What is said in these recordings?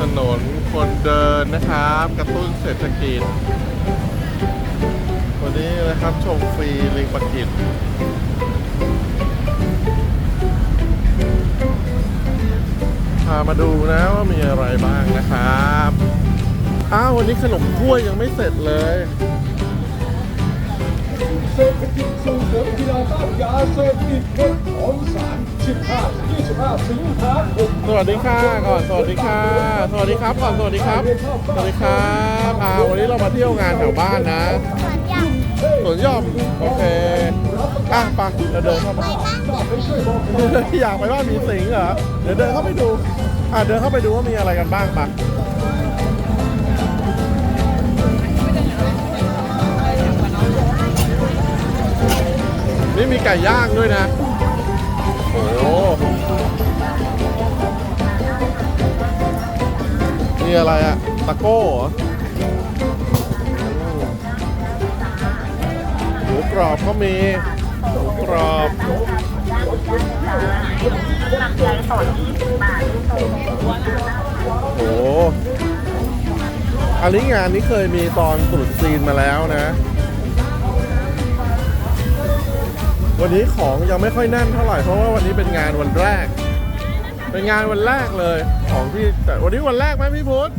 ถนนคนเดินนะครับ กระตุ้นเศรษฐกิจ วันนี้นะครับชมฟรีลิงปะกิจพามาดูนะว่ามีอะไรบ้างนะครับอ้าววันนี้ขนมถ้วยยังไม่เสร็จเลยเศรษฐกิจส่งเสริมกีฬาต้านยาเสพติดของสาคม สวัสดีค่ะก่อนสวัสดีค่ะ สวัสดีครับก่อนสวัสดีครับ สวัสดีครับอ่าวันนี้เรามาเที่ยวงานแถวบ้านนะสวนหย่อมโอเคอะไปเราเดินเข้ามาอยากไปบ้านมีสิงเหรอเดี๋ยวเดินเข้าไปดูอะเดินเข้าไปดูว่ามีอะไรกันบ้างปะนี่มีไก่ย่างด้วยนะ นี่อะไรอะตะโก้เหรอหมูกรอบก็มีหมูกรอบโอ้โหอันนี้งานนี้เคยมีตอนตรุษจีนมาแล้วนะ วันนี้ของยังไม่ค่อยแน่นเท่าไหร่เพราะว่าวันนี้เป็นงานวันแรก เป็นงานวันแรกเลย ของที่แต่วันนี้วันแรกไหมพี่พุทธ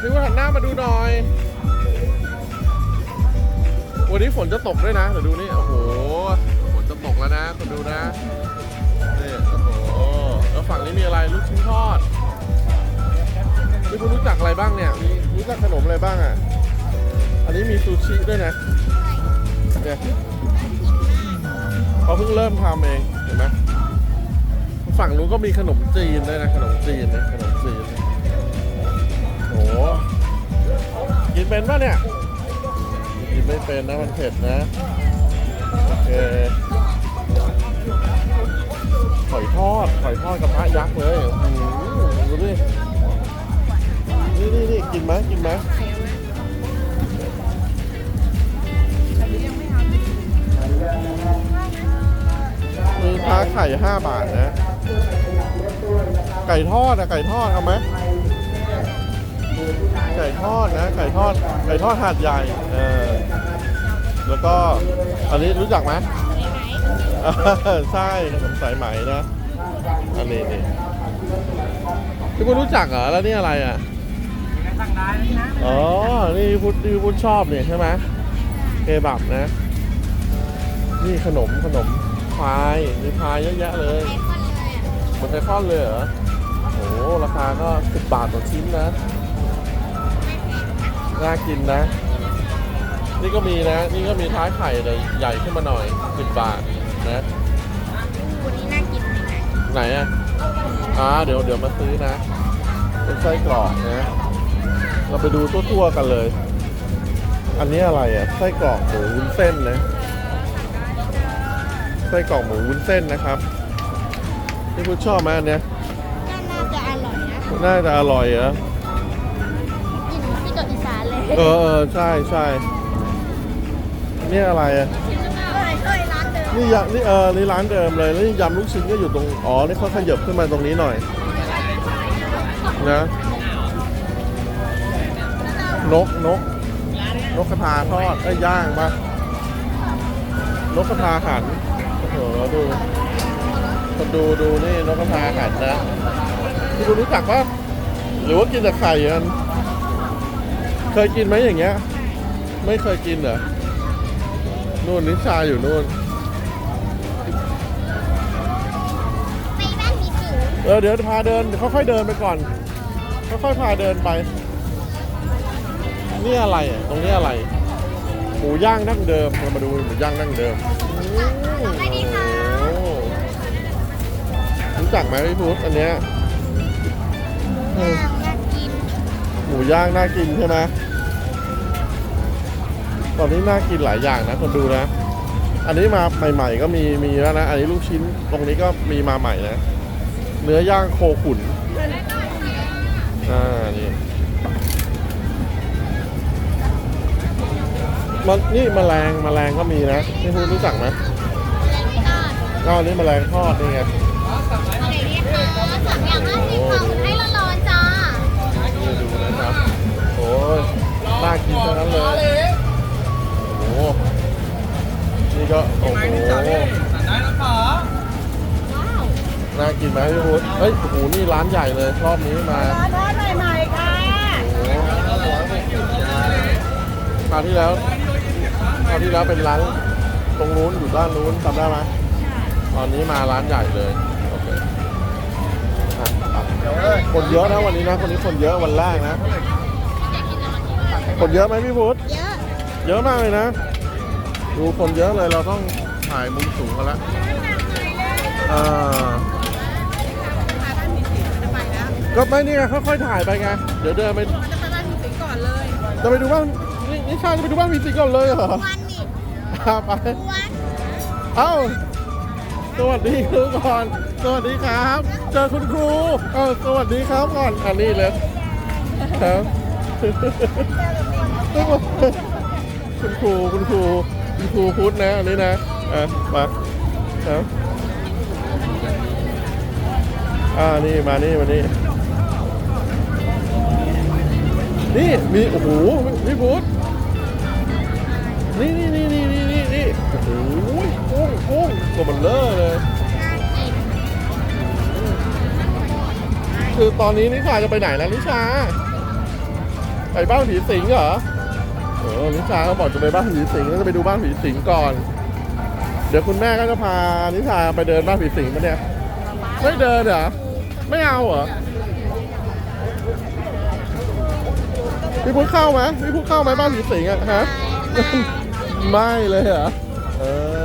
พี่พุทธหันหน้ามาดูหน่อย วันนี้ฝนจะตกด้วยนะเดี๋ยวดูนี่โอ้โหฝนจะตกแล้วนะคุณดูนะนี่โอ้โหแล้วฝั่งนี้มีอะไรลูกชิ้นทอดพี่พุทธรู้จักอะไรบ้างเนี่ยมีรู้จักขนมอะไรบ้างอะอันนี้มีซูชิด้วยนะเนี่ยเขาเพิ่งเริ่มทำเองเห็นไหม ฝั่งนู้นก็มีขนมจีนด้วยนะ ขนมจีนนะขนมจีนโอ้โหกินเป็นป่ะเนี่ย กินไม่เป็นนะมันเผ็ดนะ โอเคหอยทอดหอยทอดกับพระยักษ์เลยอื้อหือดูดิ นี่นี่นี่กินไหมกินไหมมีพระไข่ห้าบาทนะ ไก่ทอดอะไก่ทอดเอาไหมไก่ทอดนะไก่ทอดไก่ทอดหาดใหญ่เออแล้วก็อันนี้รู้จักไหมเออใช่ขนมสายไหมนะอันนี้นี่พี่พุทธรู้จักเหรอแล้วนี่อะไรอะอ๋อนี่พุทธนี่พุทธชอบเนี่ยใช่ไหมเคบับนะ นี่ขนมขนมพายมีพายเยอะแยะเลย เหมันไทคอนเลยเหรอ โอ้โหราคาก็สิบบาทต่อชิ้นนะ น่ากินนะ นี่ก็มีนะ นี่ก็มีท้ายไข่เลยใหญ่ขึ้นมาหน่อยสิบบาทนะคุณนี่น่ากินไหมนะไหนอะอ่าเดี๋ยวเดี๋ยวมาซื้อนะ เป็นไส้กรอกนะ เราไปดูทั่วๆกันเลย อันนี้อะไรอะ ไส้กรอกหมูวุ้นเส้นนะ ไส้กรอกหมูวุ้นเส้นนะครับ ที่คุณชอบไหมอันเนี้ยน่าจะอร่อยนะน่าจะอร่อยเหรอกินที่เกาะอีสานเลยเออเออใช่ใช่นี่อะไรอะเอ้ยเอ้ยร้านเดิมนี่ยำนี่เออนี่ร้านเดิมเลยแล้วนี่ยำลูกชิ้นก็อยู่ตรงอ๋อนี่เขาขยับขึ้นมาตรงนี้หน่อย นะ นกนกนกกระทาทอดไอ้ยย่างปะนกกระทาหันโอ้โหดู คนดูดูนี่นกกระทาหันนะคุณรู้จักปะหรือว่ากินแต่ไข่กันเคยกินไหมอย่างเงี้ย ไม่เคยกินเหรอนู่นนิชาอยู่นู่นไปบ้านมีสิวเออเดี๋ยวพาเดินเดี๋ยวค่อยๆเดินไปก่อนค่อยๆพาเดินไป นี่อะไรอะตรงนี้อะไร หมูย่างดั้งเดิมเรามาดูหมูย่างดั้งเดิม รู้จักไหมพี่พุทธอันเนี้ยเออน่ากินหมูย่างน่ากินใช่ไหมตอนนี้น่ากินหลายอย่างนะคนดูนะ อันนี้มาใหม่ ๆ ก็มีมีแล้วนะ อันนี้ลูกชิ้นตรงนี้ก็มีมาใหม่นะ เนื้อย่างโคขุนอ่านี่มันนี่แมลงแมลงก็มีนะนี่คุณรู้จักไหมอะไรไม่ได้ก็อันนี้แมลงทอดนี่ไง น่ากินทั้งนั้นเลย โอ้นี่ก็ โอ้โห ได้แล้วป๋าว้าวน่ากินไหมพี่พุทธเฮ้ย โอ้โห นี่ร้านใหญ่เลย รอบนี้มา ร้านทอดใหม่ๆค่ะโอ้คราวที่แล้วคราวที่แล้วเป็นร้านตรงนู้นอยู่ด้านนู้นจำได้ไหมตอนนี้มาร้านใหญ่เลย โอเคอะคนเยอะนะวันนี้นะวันนี้คนเยอะวันแรกนะ คนเยอะไหมพี่พุทธเยอะ เยอะมากเลยนะ ดูคนเยอะเลยเราต้องถ่ายมุมสูงกันละอ่าก็ไม่นี่ไงค่อยๆถ่ายไปไงเดี๋ยวเดินไปจะไปบ้านมีสิงก่อนเลยจะไปดูบ้านนี่นี่ชาจะไปดูบ้านมีสิงก่อนเลยเหรอวันนี่อะไปวันเอ้าสวัสดีครูก่อน สวัสดีครับ เจอคุณครู เออสวัสดีครับก่อน อันนี้เลยครับ คุณครูคุณครูคุณครูพุทธนะอันนี้นะอะมาครับอ่านี่มานี่มานี่นี่มีโอ้โหพี่พุทธนี่นี่นี่นี่นี่นี่นี่โอ้โหกุ้งกุ้งตัวมันเลอะเลยคือตอนนี้นิชาจะไปไหนแล้วนิชาไปบ้านผีสิงเหรอ ออนิชาเขาบอกจะไปบ้านผีสิงแล้วจะไปดูบ้านผีสิงก่อน เดี๋ยวคุณแม่ก็จะพานิชาไปเดินบ้านผีสิงปะเนี่ยไม่เดินเหรอไม่เอาเหรอพี่พุทธเข้าไหมพี่พุทธเข้าไหมบ้านผีสิงอะฮะไม่เลยเหรอเออ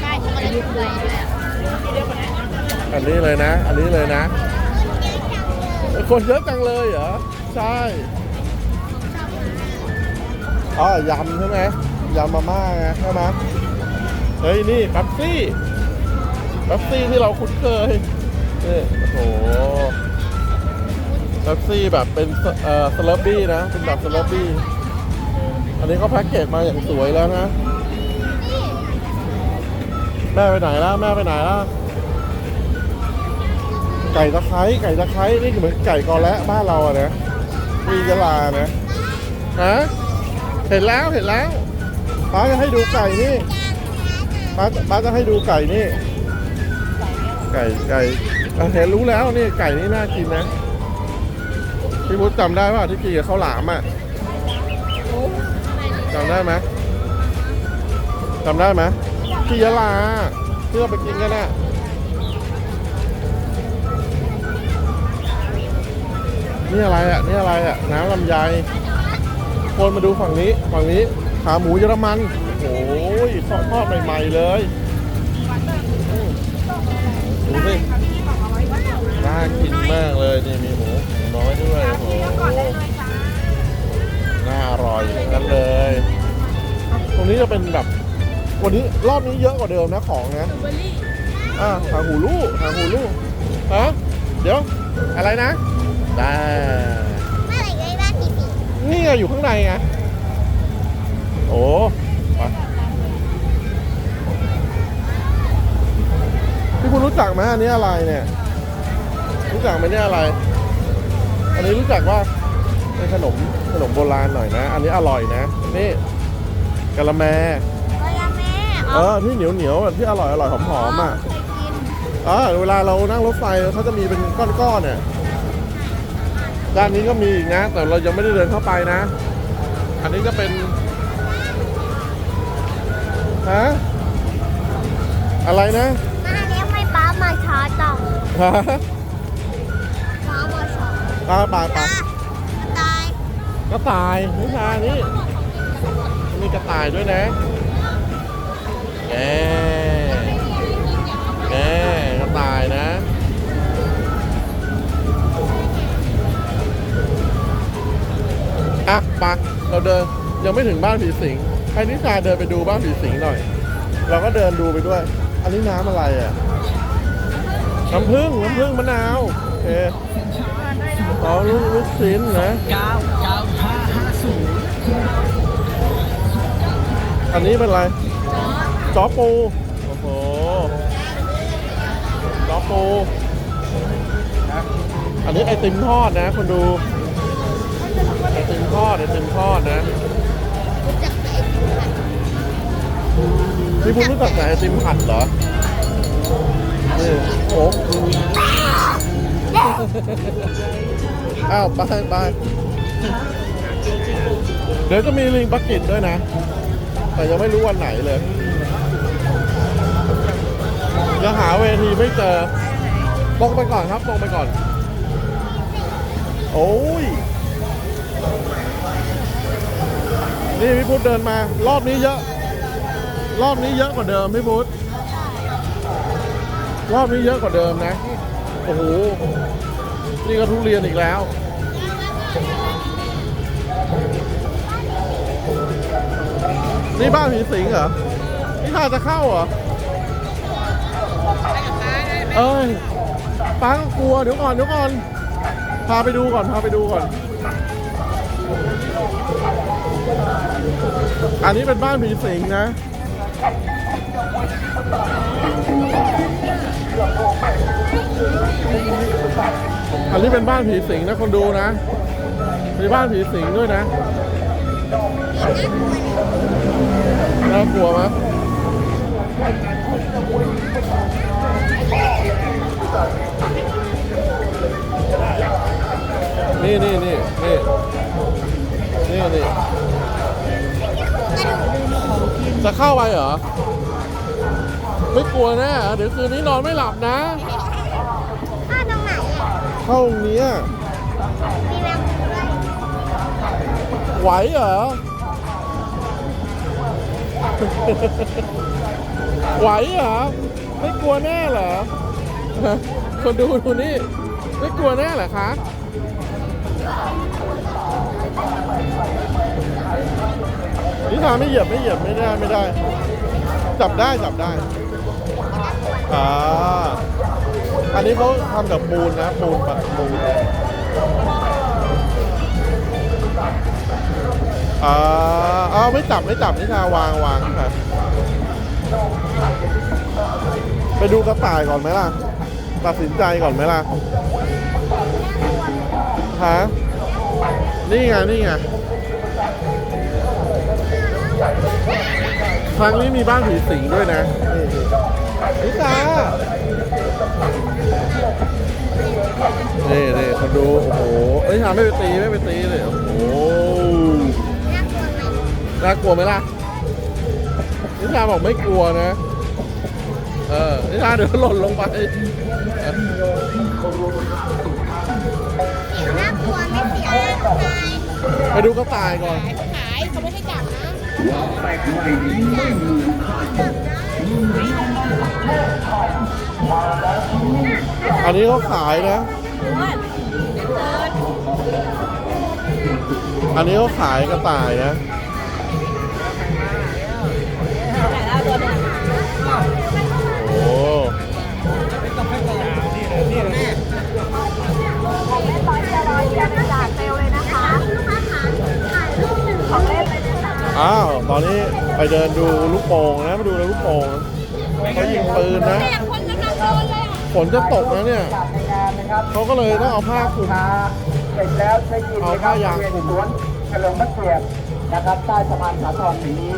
ใช่เขาก็เลยคุยด้วยอะอันนี้เลยนะ อันนี้เลยนะ คนเยอะจังเลยเหรอ ใช่ อ๋อยำใช่ไหมยำมาม่าไงใช่ไหมเฮ้ยนี่แป๊บซี่แป๊บซี่ที่เราคุ้นเคยนี่โอ้โหแป๊บซี่แบบเป็นเอ่อสลับบี้นะ เป็นแบบสลับบี้ อันนี้เขาแพ็กเกจมาอย่างสวยแล้วนะ แม่ไปไหนแล้วแม่ไปไหนแล้วไก่ตะไคร้ไก่ตะไคร้นี่เหมือนไก่กอและบ้านเราอะนะมียะลานะฮะ เห็นแล้วเห็นแล้วป้าจะให้ดูไก่นี่ป้าป้าจะให้ดูไก่นี่ ไก่ไก่เห็นรู้แล้วนี่ไก่นี่น่ากินนะพี่พุทธจำได้ป่ะที่กินกับข้าวหลามอะจำได้ไหมจำได้ไหมที่ยะลาที่เราไปกินกันน่ะนี่อะไรอะนี่อะไรอะน้ำลำไย คนมาดูฝั่งนี้ฝั่งนี้ขาหมูเยอรมันโอ้ยทอดทอดใหม่ๆเลยอืมดูสิน่ากินมากเลยนี่มีหมูหมูน้อยด้วยโอ้โหน่าอร่อยอย่างนั้นเลย ตรงนี้จะเป็นแบบวันนี้รอบนี้เยอะกว่าเดิมนะของนะเบอร์รี่อ่าหางหูลูกหางหูลูกฮะเดี๋ยวอะไรนะได้ นี่ไงอยู่ข้างในไงโอ้ไปพี่คุณรู้จักไหมอันนี้อะไรเนี่ย รู้จักไหมเนี่ยอะไร อันนี้รู้จักว่าเป็นขนมขนมโบราณหน่อยนะ อันนี้อร่อยนะ นี่กะละแมก็ยังแม่เออที่เหนียวเหนียวๆแบบที่อร่อยอร่อยหอมหอมๆอะเคยกินอ่าเวลาเรานั่งรถไฟเขาจะมีเป็นก้อนๆเนี่ย ด้านนี้ก็มีอีกนะ แต่เรายังไม่ได้เดินเข้าไปนะ อันนี้ก็เป็นฮะอะไรนะมาเลี้ยงไม่ป้ามาช้าจังฮะป้ามาช้าปลาปลาปลาตายกระต่ายนิชานี่มีกระต่ายด้วยนะแกแกกระต่ายนะ่ะปะเราเดินยังไม่ถึงบ้านผีสิงให้นิชาเดินไปดูบ้านผีสิงหน่อย เราก็เดินดูไปด้วย อันนี้น้ำอะไรอะน้ำผึ้งน้ำผึ้งมะนาวโอเคอ๋อลูกลูกชิ้นนะอันนี้เป็นอะไรจอปู โอ้โหจอปู อันนี้ไอติมทอดนะคนดู ติมทอดไอติมทอดนะรู้จักไหมพี่พูดรู้จักแต่ไอติมผัดเหรอฮนี่โอ้อ้าวไปไปเดี๋ยวจะมีลิงบักกิตด้วยนะ แต่ยังไม่รู้วันไหนเลยยังหาเวทีไม่เจอตรงไปก่อนครับตรงไปก่อน โอ้ย นี่พี่พุทธเดินมารอบนี้เยอะ รอบนี้เยอะกว่าเดิมพี่พุทธรอบนี้เยอะกว่าเดิมนะโอ้โหนี่ก็ทุเรียนอีกแล้วนี่บ้านผีสิงเหรอ นี่ทาจะเข้าเหรอ เอ้ยป้าก็กลัว เดี๋ยวก่อน เดี๋ยวก่อน พาไปดูก่อน พาไปดูก่อน อันนี้เป็นบ้านผีสิงนะ อันนี้เป็นบ้านผีสิงนะคนดูนะ มีบ้านผีสิงด้วยนะ น่ากลัวไหมนี่นี่นี่นี่ นี่นี่จะเข้าไปเหรอ ไม่กลัวแน่เหรอเดี๋ยวคืนนี้นอนไม่หลับนะถ้าตรงไหนอะ เข้าตรงเนี้ยมีแมงมุมด้วยไหวเหรอ ไหวเหรอ ไม่กลัวแน่เหรอ คนดูดูนี่ ไม่กลัวแน่เหรอคะ นิทาไม่เหยียบไม่เหยียบไม่ได้ไม่ได้ จับได้จับได้อ่าอันนี้เขาทำกับปูนนะปูนปัดปูนอ่าเอาไม่จับไม่จับนิทาวางวางค่ะไปดูกระต่ายก่อนไหมล่ะ ตัดสินใจก่อนไหมล่ะฮะนี่ไงนี่ไง ครั้งนี้มีบ้านผีสิงด้วยนะนี่นี่นิทานี่นี่คนดู โอ้โหเอ้ยทาไม่ไปตีไม่ไปตีเลย โอ้โหน่ากลัวไหมน่ากลัวไหมล่ะ นิชาบอกไม่กลัวนะ เออ นิชาเดี๋ยวหล่นลงไปเสียงน่ากลัวไหม่เสีย งน่ากลัวไปดูกระต่ายก่อนขายเขาไม่ให้จันะอันนี้เขาขายนะ อันนี้เขาขายกระต่ายนะโอ้จากเซล อ้าว ตอนนี้ไปเดินดูลูกโป่งนะมาดูลูกโป่งเขายิงปืนนะแต่คนกำลังโดนเลยอะฝนจะตกนะเนี่ยเขาก็เลยต้องเอาผ้าคลุมเสร็จแล้วใช้กินเอานะคผ้ารับยางบริคลุเวณมสวนเฉลิมพระเกียรตินะครับใต้สะพานสาทรแห่งนี้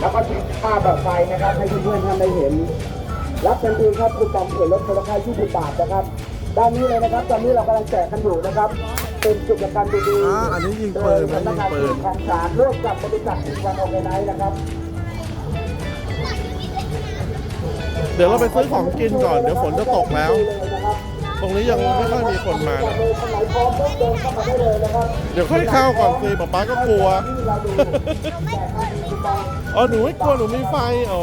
แล้วก็ติดผ้าแบบไฟนะครับให้เพื่อนๆท่านได้เห็น รับทันทีครับคุณจอมเขียนรถคนละค่า20บาทนะครับ ด้านนี้เลยนะครับ ตอนนี้เรากำลังแจกกันอยู่นะครับ เป็นกิจกรรมดีๆอ่าอันนี้ยิงปืนนะโดยสำนักงานยิงปืน ของศาลร่วมกับบริษัทสิงห์วันออร์แกไนซ์นะครับ เดี๋ยวเราไปซื้อของกินก่อน เดี๋ยวฝนจะตกแล้ว ตรงนี้ยังไม่ค่อยมีคนมานะเดี๋ยวค่อยเข้าก่อนสิป๊าป๊าก็กลัว อ๋อหนูไม่กลัวหนูมีไฟ อ๋อ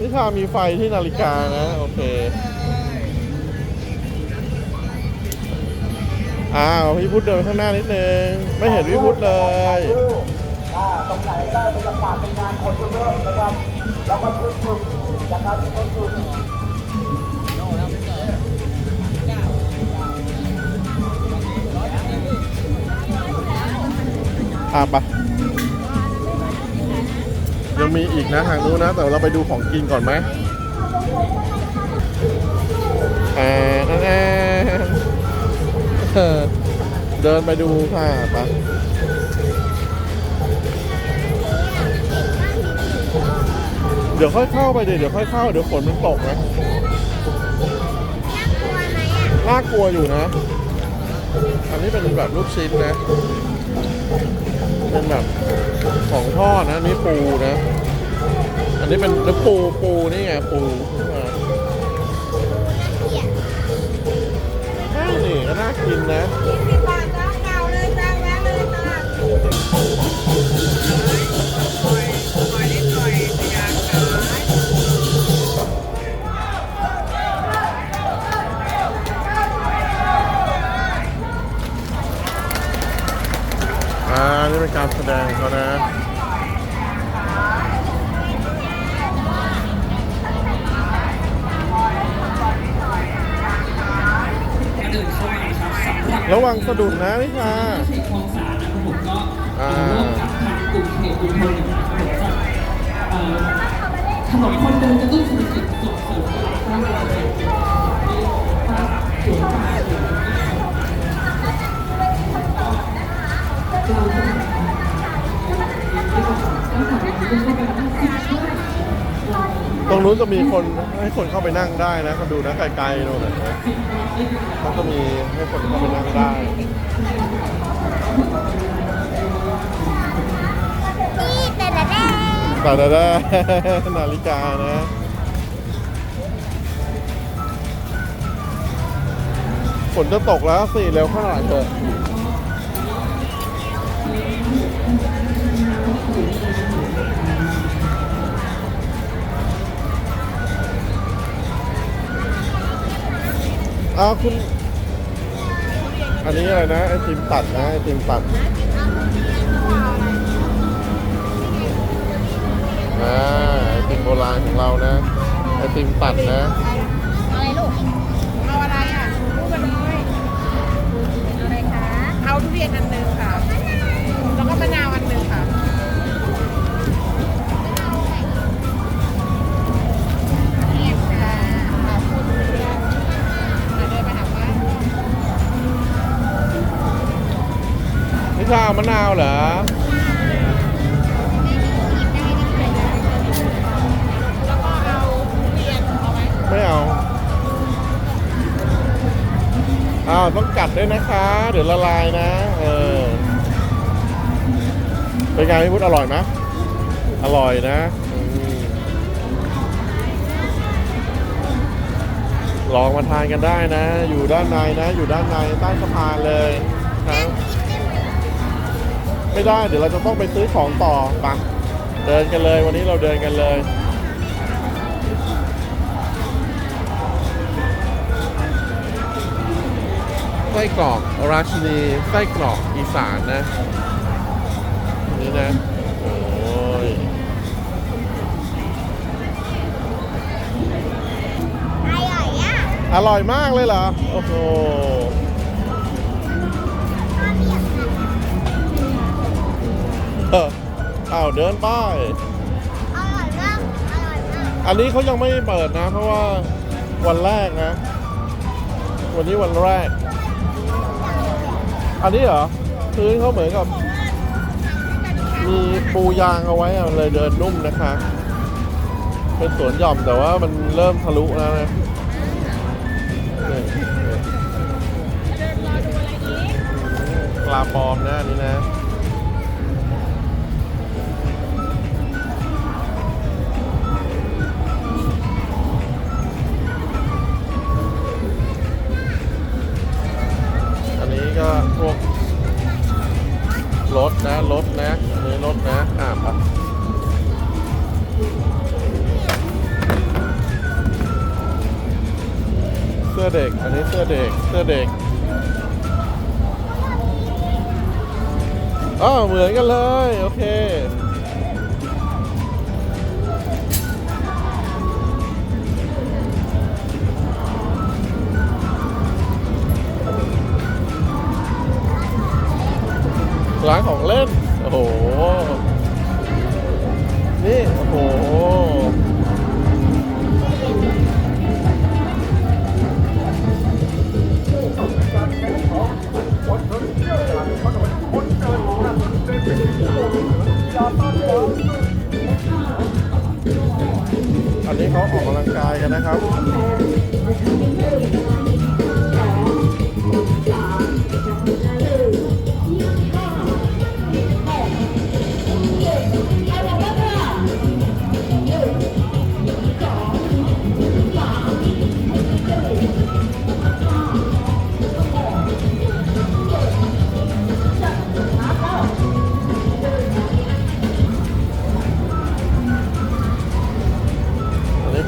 นิชามีไฟที่นาฬิกานะ โอเค อ้าวพี่พุทธเดินไปข้างหน้านิดนึง ไม่เห็นพี่พุทธเลยอ่าตรงไหนได้บรรยากาศเป็นงานคนเยอะๆนะครับแล้วก็ทุกชุมนะครับทุกชุมอะไปยังมีอีกนะทางนู้นนะ แต่เราไปดูของกินก่อนไหมอ่าอ่าอ่า เดินไปดูค่ะไปเดี๋ยวค่อยเข้าไปเดี๋ยวเดี๋ยวค่อยเข้าเดี๋ยวฝนมันตกนะน่ากลัวไหมอะน่ากลัวอยู่นะ อันนี้เป็นแบบลูกชิ้นนะ เป็นแบบของทอดนะนี่ปูนะ อันนี้เป็นแล้วปูปูนี่ไงปู กินนะยี่สิบบาทจ้าเก่าเลยจ้าแวะเลยจ้าอ่านี่เป็นการแสดงเขานะ ระวังสะดุดนะนี่ค่ะคลองสารนะครับผมก็อ่าร่วมกับทางกลุ่มเขตชุมชนนะครับผมจะเอ่อถนนคนเดินกระตุ้นเศรษฐกิจส่งเสริมตลาดสร้างเศรษฐกิจที่ภาคส่วนกลางส่วนเราจะทำตั้งแต่วันนี้ก็เป็นตั้งสิบช่วย ตรงนู้นจะมีคนให้คนเข้าไปนั่งได้นะเขาดูนะไกลๆโน่นนะเขาจะมีให้คนเข้าไปนั่งได้นี่แต่ละแดแต่ได้ได้นาฬิกานะฝนจะตกแล้วสิเร็วข้างหน่อยเถอะ อ้าวคุณ อันนี้อะไรนะไอติมตัดนะไอติมตัดอ่าไอติมโบราณของเรานะ ไอติมตัดนะ อะไรลูก เอาอะไรอะพูดมาเลยอะไรคะ เอาทุเรียนอันหนึ่งค่ะ แล้วก็มะนาว ชามะนาวเหรอไม่เอาอ้าวต้องกัดด้วยนะคะ เดี๋ยวละลายนะ เออ เป็นไงพี่พุทธอร่อยไหมอร่อยนะอลองมาทานกันได้นะ อยู่ด้านในนะ อยู่ด้านในใต้สะพานเลยนะ ไม่ได้ เดี๋ยวเราจะต้องไปซื้อของต่อไปะเดินกันเลยวันนี้เราเดินกันเลยไส้กรอกราชินีไส้กรอกอีสานนะนี่นะโอ้ยอร่อยอะอร่อยมากเลยเหรอ โอ้โหาวเดินไป อร่อยมาก อร่อยมากอันนี้เขายังไม่เปิดนะ เพราะว่าวันแรกนะ วันนี้วันแรก อันนี้เหรอพื้นเขาเหมือนกับ มีปูยางเอาไว้อะมันเลยเดินนุ่มนะคะ เป็นสวนหย่อมแต่ว่ามันเริ่มทะลุแล้วนะนี่ปลาปลอมนะอันนี้นะ ถนะรถนะอันนี้รถนะ อ่าครับเสื้อเด็ก อันนี้เสื้อเด็ก เสื้อเด็กอ๋อเหมือนกันเลย โอเค ร้านของเล่น โอ้โห นี่ โอ้โห อันนี้เขาออกกำลังกายกันนะครับ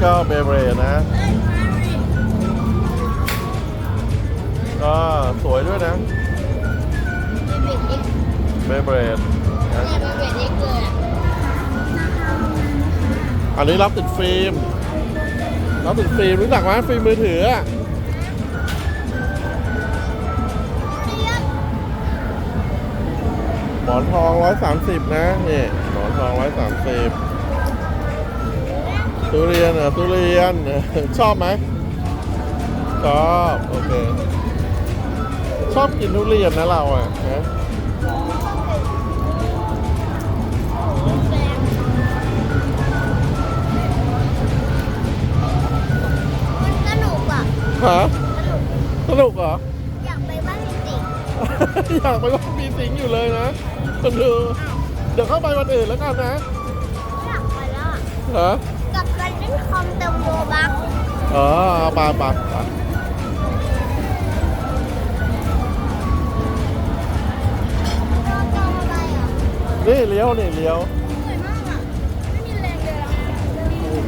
ก็เบเบรนะก็สวยด้วยนะเบเบรดนะอันนี้รับติดฟิล์มรับติดฟิล์มรู้จักไหมฟิล์มมือถืออะหมอนทอง130นะนี่หมอนทอง130 ทุเรียนเหรอทุเรียน ชอบไหมชอบโอเค ชอบกินทุเรียนนะเราอะนะสนุกอะฮะสนุกเหรอ อยากไปบ้านจริงอยากไปว่ามีสิงอยู่เลยนะคนดู เดี๋ยวเข้าไปวันอื่นแล้วกันนะ อยากไปแล้วอะฮะ กอ๋อเอาปไปไปเราจองอะนี่เลี้ยวนี่เลี้ยว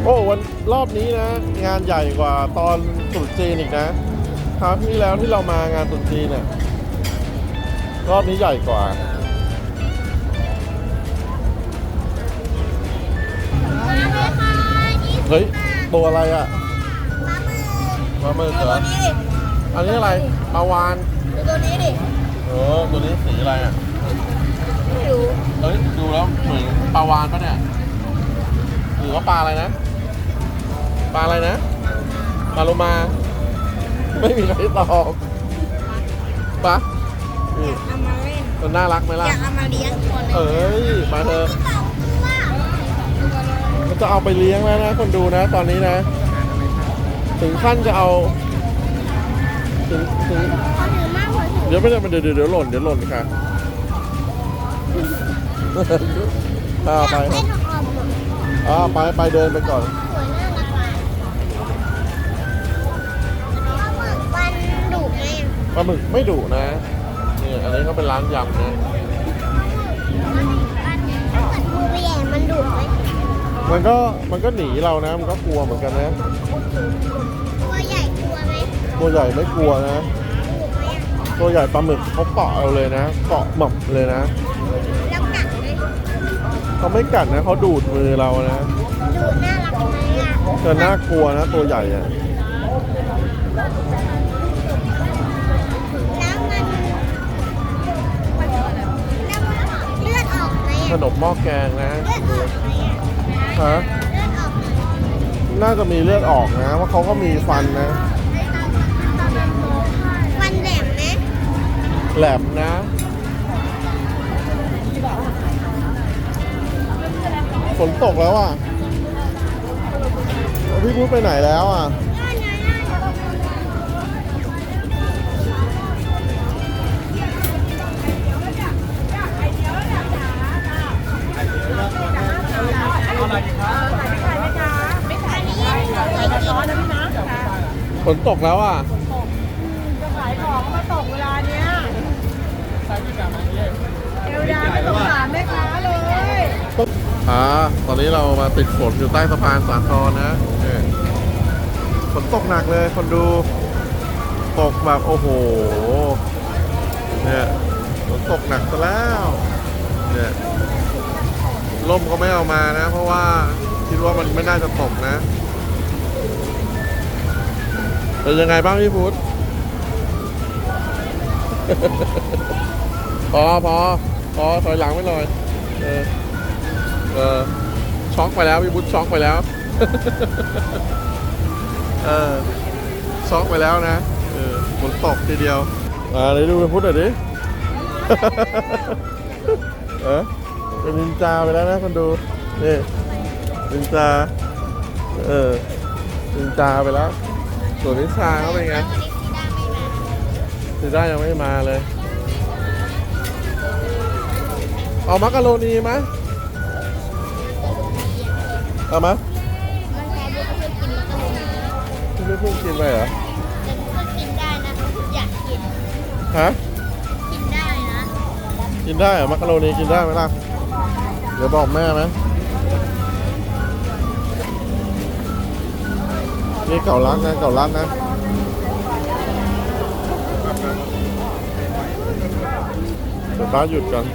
โอ้วันรอบนี้นะ งานใหญ่กว่าตอนตรุษจีนอีกนะ คราวที่แล้วที่เรามางานตรุษจีนเนี่ยรอบนี้ใหญ่กว่าเฮ้ย ตัวอะไรอะ ปลาหมึกปลาหมึกเหรอดูตัวนี้ดิอันนี้อะไรปลาวาน ดูตัวนี้ดิเออ ตัวนี้สีอะไรอะไม่รู้เฮ้ยดูแล้วเหมือนปลาวานปะเนี่ย หรือว่าปลาอะไรนะ ปลาอะไรนะ ปลาโลมา ไม่มีใครตอบปะนี่เอามาเล่น มันน่ารักไหมอล่ะยากเอามาเลี้ยงตัวนึงเอ้ย มาเถอะสองตัวมันจะเอาไปเลี้ยงแล้วนะ คนดูนะ ตอนนี้นะ ถึงขั้นจะเอาถึงถึงพอถือมากพอถือเดี๋ยวไม่ได้มันเดี๋ยวเดี๋ยวเดี๋ยวหล่นเดี๋ยวหล่นค่ะอ่าอยากไปคเล่รับนออมอะอ่าไปไปเดินไปก่อน สวยน่ารักอะปลาหมึกมันดุไหมอะปลาหมึกไม่ดุนะนี่อันนี้ก็เป็นร้านยำนะถ้าเกิดงูไปแย่มันดุไหมมันก็มันก็หนีเรานะ มันก็กลัวเหมือนกันนะ ตัวใหญ่กลัวไหมตัวใหญ่ไม่กลัวนะดุไหมอะตัวใหญ่ปลาหมึกเขาเกาะเราเลยนะ เกาะหม่ำเลยนะแล้วกัดไหมเขาไม่กัดนะเขาดูดมือเรานะดุน่ารักไหมอะแต่น่ากลัวนะ ตัวใหญ่อะแล้วมันแล้วมันเลือดออกไหมขอะนมหม้อแกงนะเลือดออกไหมอะฮะ น่าจะมีเลือดออกนะเพราะเขาก็มีฟันนะฟันแหลมไหมแหลมนะ ฝนตกแล้วอะแล้วพี่พูดไปไหนแล้วอะ ฝนตกแล้วอะขายของมาตกเวลาเนี้ยเอวดาไม่ต้องถามแม่ค้าเลยอ่าตอนนี้เรามาติดฝนอยู่ใต้สะพานสาทรนะเนี่ยฝนตกหนักเลยคนดูตกแบบโอ้โหเนี่ยฝนตกหนักซะแล้วเนี่ยร่มก็ไม่เอามานะ เพราะว่าคิดว่ามันไม่น่าจะตกนะ เป็นยังไงบ้างพี่พุทธพอพอพอถอยหลังไปหน่อย เออ เออช็อกไปแล้วพี่พุทธช็อกไปแล้ว เออช็อกไปแล้วนะ เออฝนตกทีเดียว อ่าเดี๋ยวดูพี่พุทธหน่อยดิ เออเป็นนินจาไปแล้วนะคนดู นี่นินจา เออนินจาไปแล้ว ส่วนนิชาเขาเป็นไงแล้ววันนี้ซีด้าไม่มาซีด้ายังไม่มาเลย เอามักกะโรนีไหมเอามามันแพ้บุ๊กก็เพื่อนกินแล้วก็ลงพี่เพิ่งกินไปเหรอ แต่บุ๊กก็กินได้นะอยากกิน ฮะ กินได้นะ กินได้เหรอมักกะโรนีกินได้ไหมล่ะ เดี๋ยวบอกแม่ไหม นี่เก่ารักนะเก่ารักนะเดี๋ยวป้าหยุดกัน